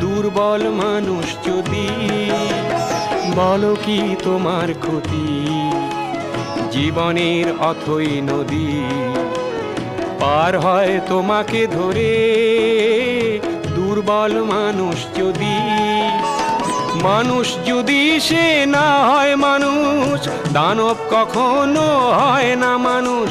দুর্বল মানুষ যদি, বলো কি তোমার ক্ষতি? জীবনের অথই নদী, পার হয় তোমাকে ধরে। দুর্বল মানুষ যদি মানুষ যদি সে না হয় মানুষ, দানব কখনো হয় না মানুষ।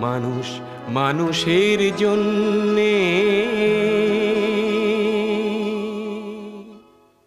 মানুষ মানুষের জন্যে।